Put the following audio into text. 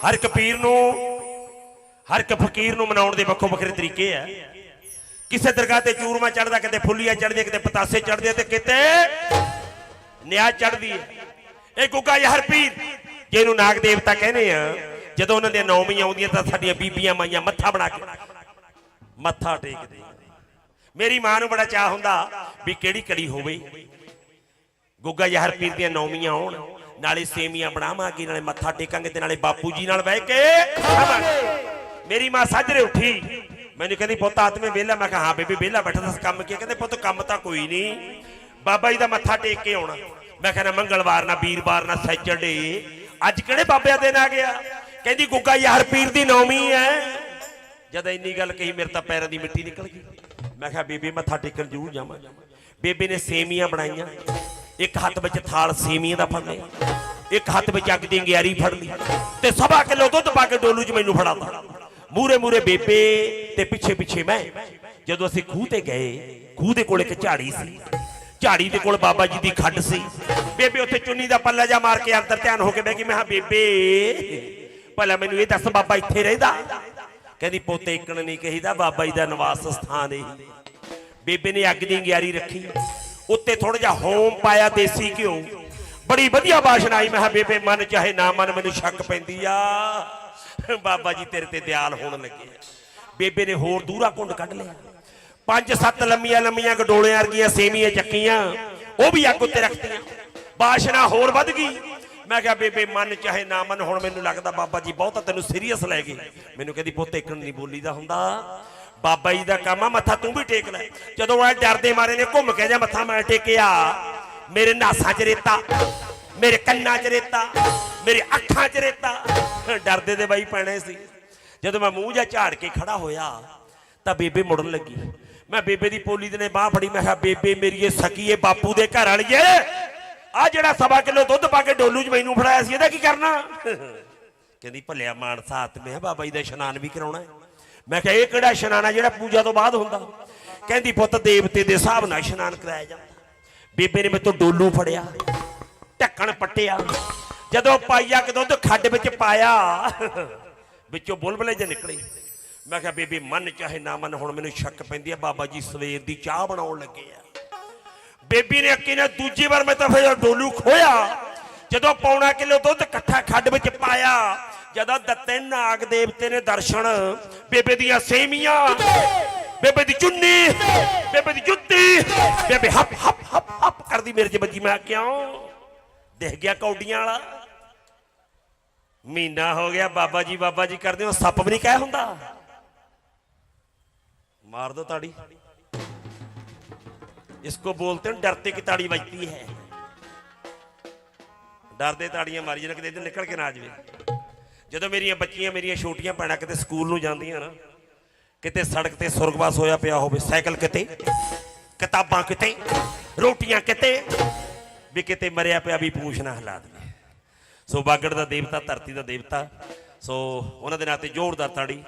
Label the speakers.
Speaker 1: ਹਰ ਇੱਕ ਪੀਰ ਨੂੰ, ਹਰ ਇੱਕ ਫਕੀਰ ਨੂੰ ਮਨਾਉਣ ਦੇ ਵੱਖੋ ਵੱਖਰੇ ਤਰੀਕੇ ਆ। ਕਿਸੇ ਦਰਗਾਹ ਤੇ ਚੂਰਮਾ ਚੜਦਾ ਕਿਤੇ ਫੁੱਲੀਆਂ ਚੜਦੀਆਂ ਕਿਤੇ ਪਤਾਸੇ ਚੜਦੇ ਤੇ ਕਿਤੇ ਨਿਆ ਚੜਦੀ ਹੈ ਇਹ ਗੁੱਗਾ ਯਾਰ ਪੀਰ ਜਿਹਨੂੰ ਨਾਗ ਦੇਵਤਾ ਕਹਿੰਦੇ ਆ, ਜਦੋਂ ਉਹਨਾਂ ਦੀਆਂ ਨੌਵੀਆਂ ਆਉਂਦੀਆਂ ਤਾਂ ਸਾਡੀਆਂ ਬੀਬੀਆਂ ਮਾਈਆਂ ਮੱਥਾ ਬਣਾ ਕੇ, ਮੱਥਾ ਟੇਕਦੇ ਮੇਰੀ ਮਾਂ ਨੂੰ ਬੜਾ ਚਾਹ ਹੁੰਦਾ ਵੀ ਕਿਹੜੀ ਕੜੀ ਹੋਵੇ। ਗੁੱਗਾ ਯਾਰ ਪੀਰ ਦੀਆਂ ਨੌਵੀਆਂ ਆਉਣ ਨਾਲੇ ਸੇਮੀਆਂ ਬਣਾਵਾਂਗੇ, ਨਾਲੇ ਮੱਥਾ ਟੇਕਾਂਗੇ ਤੇ ਨਾਲੇ ਬਾਪੂ ਜੀ ਨਾਲ ਬਹਿ ਕੇ ਖਾਵਾਂਗੇ। ਮੇਰੀ ਮਾਂ ਸਾਜਰੇ ਉੱਠੀ। ਮੈਨੂੰ ਕਹਿੰਦੀ, ਪੁੱਤ ਆਤਮੇ ਵਿਹਲਾ। ਮੈਂ ਕਿਹਾ, ਹਾਂ ਬੇਬੀ, ਵਿਹਲਾ ਬੈਠਾ ਦੱਸ ਕੰਮ ਕੀ ਕਹਿੰਦੇ, ਪੁੱਤ, ਕੰਮ ਤਾਂ ਕੋਈ ਨਹੀਂ। ਬਾਬਾ ਜੀ ਦਾ ਮੱਥਾ ਟੇਕ ਕੇ ਆਉਣਾ। ਮੈਂ ਕਹਿੰਦਾ, ਮੰਗਲਵਾਰ ਨਾ, ਵੀਰਵਾਰ ਨਾ, ਸੈਚਰਡੇ। ਅੱਜ ਕਿਹੜੇ ਬਾਬਿਆਂ ਦੇ ਆ ਗਿਆ? ਕਹਿੰਦੀ, ਗੁੱਗਾ ਯਾਰ ਪੀਰ ਦੀ ਨੌਵੀਂ ਹੈ ਜਦ ਇੰਨੀ ਗੱਲ ਕਹੀ, ਮੇਰੇ ਤਾਂ ਪੈਰਾਂ ਦੀ ਮਿੱਟੀ ਨਿਕਲ ਗਈ। ਮੈਂ ਕਿਹਾ, ਬੀਬੀ, ਮੱਥਾ ਟੇਕਣ ਜ਼ਰੂਰ ਜਾਵਾਂ। ਬੇਬੇ ਨੇ ਸੇਮੀਆਂ ਬਣਾਈਆਂ। ਇੱਕ ਹੱਥ ਵਿੱਚ ਥਾਲ ਸੇਮੀਆਂ ਦਾ ਫੜ ਲਿਆ, ਇੱਕ ਹੱਥ ਵਿੱਚ ਅੱਗ ਦੀ ਗਿਆਰੀ ਫੜ ਲਈ ਤੇ ਸਵਾ ਕਿਲੋ ਦੁੱਧ ਪਾ ਕੇ ਡੋਲੂ 'ਚ ਮੈਨੂੰ ਫੜਾਤਾ ਮੂਰੇ ਮੂਰੇ ਬੇਬੇ ਤੇ ਪਿੱਛੇ ਪਿੱਛੇ ਮੈਂ, ਜਦੋਂ ਅਸੀਂ ਖੂਹ ਤੇ ਗਏ, ਖੂਹ ਦੇ ਕੋਲ ਇੱਕ ਝਾੜੀ ਸੀ। ਝਾੜੀ ਦੇ ਕੋਲ ਬਾਬਾ ਜੀ ਦੀ ਖੱਡ ਸੀ। ਬੇਬੇ ਉੱਥੇ ਚੁੰਨੀ ਦਾ ਪੱਲਾ ਜਾ ਮਾਰ ਕੇ ਅੰਦਰ ਧਿਆਨ ਹੋ ਕੇ ਬਹਿ ਗਈ, ਮੈਂ ਕਿਹਾ, ਬੇਬੇ, ਭਲਾ ਮੈਨੂੰ ਇਹ ਦੱਸ ਬਾਬਾ ਇੱਥੇ ਰਹਿੰਦਾ? ਕਹਿੰਦੀ, ਪੋਤੇ ਇੱਕਣ ਨਹੀਂ ਕਹੀਦਾ, ਬਾਬਾ ਜੀ ਦਾ ਨਿਵਾਸ ਸਥਾਨ ਇਹ ਬੇਬੇ ਨੇ ਅੱਗ ਦੀ ਗਿਆਰੀ ਰੱਖੀ। ਉੱਤੇ ਥੋੜਾ ਜਿਹਾ ਹੋਮ ਪਾਇਆ ਦੇਸੀ ਘਿਓ। ਬੜੀ ਵਧੀਆ ਬਾਸ਼ਣ ਆਈ। ਮੈਂ ਕਿਹਾ, ਬੇਬੇ, ਮਨ ਚਾਹੇ ਨਾ ਮਨ, ਮੈਨੂੰ ਸ਼ੱਕ ਪੈਂਦੀ ਆ। ਬਾਬਾ ਜੀ ਤੇਰੇ ਤੇ ਦਿਆਲ ਹੋਣ ਲੱਗੇ ਬੇਬੇ ਨੇ ਹੋਰ ਦੂਰਾ ਕੁੰਡ ਕੱਢ ਲਿਆ। ਪੰਜ ਸੱਤ ਲੰਮੀਆਂ ਲੰਮੀਆਂ ਗਡੋਲਿਆਂ ਵਰਗੀਆਂ ਸੇਮੀਆਂ ਚੱਕੀਆਂ। ਉਹ ਵੀ ਅੱਗ ਉੱਤੇ ਰੱਖਤੀਆਂ। ਬਾਸ਼ਨਾ ਹੋਰ ਵੱਧ ਗਈ। ਮੈਂ ਕਿਹਾ, ਬੇਬੇ, ਮਨ ਚਾਹੇ ਨਾ ਮਨ, ਹੁਣ ਮੈਨੂੰ ਲੱਗਦਾ ਬਾਬਾ ਜੀ ਬਹੁਤਾ ਤੈਨੂੰ ਸੀਰੀਅਸ ਲੈ ਗਏ। ਮੈਨੂੰ ਕਹਿੰਦੀ, ਪੁੱਤ ਇੱਕਣ ਨਹੀਂ ਬੋਲੀਦਾ ਹੁੰਦਾ। ਬਾਬਾ ਜੀ ਦਾ ਕੰਮ ਆ, ਮੱਥਾ ਤੂੰ ਵੀ ਟੇਕ ਲੈ ਜਦੋਂ ਆ ਡਰਦੇ ਮਾਰੇ ਨੇ, ਘੁੰਮ ਕੇ ਜਾ ਮੱਥਾ ਮੈਂ ਟੇਕਿਆ। ਮੇਰੇ ਨਾਸਾਂ 'ਚ ਰੇਤਾ, ਮੇਰੇ ਕੰਨਾਂ 'ਚ ਰੇਤਾ, ਮੇਰੇ ਅੱਖਾਂ 'ਚ ਰੇਤਾ। ਡਰਦੇ ਦੇ ਬਾਈ ਪੈਣੇ ਸੀ। ਜਦੋਂ ਮੈਂ ਮੂੰਹ ਜਾ ਝਾੜ ਕੇ ਖੜਾ ਹੋਇਆ, ਤਾਂ ਬੇਬੇ ਮੁੜਨ ਲੱਗੀ। ਮੈਂ ਬੇਬੇ ਦੀ ਪੋਲੀ ਦੇ ਨੇ ਬਾਹ ਫੜੀ, ਮੈਂ ਕਿਹਾ, ਬੇਬੇ ਮੇਰੀਏ ਸਕੀਏ ਬਾਪੂ ਦੇ ਘਰ ਵਾਲੀਏ ਆ ਜਿਹੜਾ ਸਵਾ ਕਿਲੋ ਦੁੱਧ ਪਾ ਕੇ ਡੋਲੂ 'ਚ ਮੈਨੂੰ ਫੜਾਇਆ ਸੀ, ਇਹਦਾ ਕੀ ਕਰਨਾ? ਕਹਿੰਦੀ, ਭਲਿਆ ਮਾਨਸਾ ਆਤਮੇ ਹੈ ਬਾਬਾ ਜੀ ਦਾ ਇਸ਼ਨਾਨ ਵੀ ਕਰਾਉਣਾ ਹੈ ਮੈਂ ਕਿਹਾ, ਇਹ ਕਿਹੜਾ ਇਸ਼ਨਾਨ ਆ ਜਿਹੜਾ ਪੂਜਾ ਤੋਂ ਬਾਅਦ ਹੁੰਦਾ? ਕਹਿੰਦੀ, ਪੁੱਤ, ਦੇਵਤੇ ਦੇ ਹਿਸਾਬ ਨਾਲ ਇਸ਼ਨਾਨ ਕਰਾਇਆ ਜਾਂਦਾ। ਬੇਬੇ ਨੇ ਮੇਰੇ ਤੋਂ ਡੋਲੂ ਫੜਿਆ, ਢੱਕਣ ਪੱਟਿਆ। ਜਦੋਂ ਪਾਈਆ ਕਿ ਦੁੱਧ ਖੱਡ ਵਿੱਚ ਪਾਇਆ। ਵਿੱਚੋਂ ਬੁਲਬਲੇ ਜੇ ਨਿਕਲੇ। ਮੈਂ ਕਿਹਾ, ਬੇਬੀ, ਮਨ ਚਾਹੇ ਨਾ ਮਨ, ਹੁਣ ਮੈਨੂੰ ਸ਼ੱਕ ਪੈਂਦੀ ਆ, ਬਾਬਾ ਜੀ ਸਵੇਰ ਦੀ ਚਾਹ ਬਣਾਉਣ ਲੱਗੇ ਆ। ਬੇਬੀ ਨੇ ਅੱਕੀ ਨੇ ਦੂਜੀ ਵਾਰ ਮੈਂ ਤਾਂ ਫਿਰ ਡੋਲੂ ਖੋਇਆ। ਜਦੋਂ ਪੌਣਾ ਕਿਲੋ ਦੁੱਧ ਇਕੱਠਾ ਖੱਡ ਵਿੱਚ ਪਾਇਆ ਜਦੋਂ ਦਿੱਤੇ ਨਾਗ ਦੇਵਤੇ ਨੇ ਦਰਸ਼ਨ ਬੇਬੇ ਦੀਆਂ ਸੇਮੀਆਂ ਬੇਬੇ ਦੀ ਚੁੰਨੀ ਬੇਬੇ ਦੀ ਜੁੱਤੀ ਬੇਬੇ ਹੱਪ ਹੱਪ ਹੱਪ ਹੱਪ ਕਰਦੀ ਮੇਰੇ ਚ ਵੱਜੀ ਮੈਂ ਕਿਉਂ ਦੇਖ ਗਿਆ ਕੌਡੀਆਂ ਵਾਲਾ ਮਹੀਨਾ ਹੋ ਗਿਆ ਬਾਬਾ ਜੀ ਬਾਬਾ ਜੀ ਕਰਦੇ ਹੋ ਸੱਪ ਵੀ ਨਹੀਂ ਕਹਿ ਹੁੰਦਾ ਮਾਰ ਦੋ ਤਾੜੀ इसको बोलते हैं डरते की ताड़ी बजती है ਡਰਦੇ ਤਾੜੀਆਂ ਮਾਰੀ ਜਾਣ ਕਿਤੇ ਇੱਧਰ ਨਿਕਲ ਕੇ ਨਾ ਆ ਜਾਵੇ ਜਦੋਂ ਮੇਰੀਆਂ ਬੱਚੀਆਂ ਮੇਰੀਆਂ ਛੋਟੀਆਂ ਭੈਣਾਂ ਕਿਤੇ ਸਕੂਲ ਨੂੰ ਜਾਂਦੀਆਂ ਨਾ, ਕਿਤੇ ਸੜਕ ਤੇ ਸੁਰਗਵਾਸ ਹੋਇਆ ਪਿਆ ਹੋਵੇ, ਸਾਈਕਲ ਕਿਤੇ, ਕਿਤਾਬਾਂ ਕਿਤੇ, ਰੋਟੀਆਂ ਕਿਤੇ, ਵੀ ਕਿਤੇ ਮਰਿਆ ਪਿਆ ਵੀ ਪੂਛ ਨਾ ਹਿਲਾ ਦੇਵੇ। ਸੋ ਬਾਗੜ ਦਾ ਦੇਵਤਾ, ਧਰਤੀ ਦਾ ਦੇਵਤਾ, ਸੋ ਉਹਨਾਂ ਦੇ ਨਾਂ ਤੇ ਜ਼ੋਰਦਾਰ ਤਾੜੀ।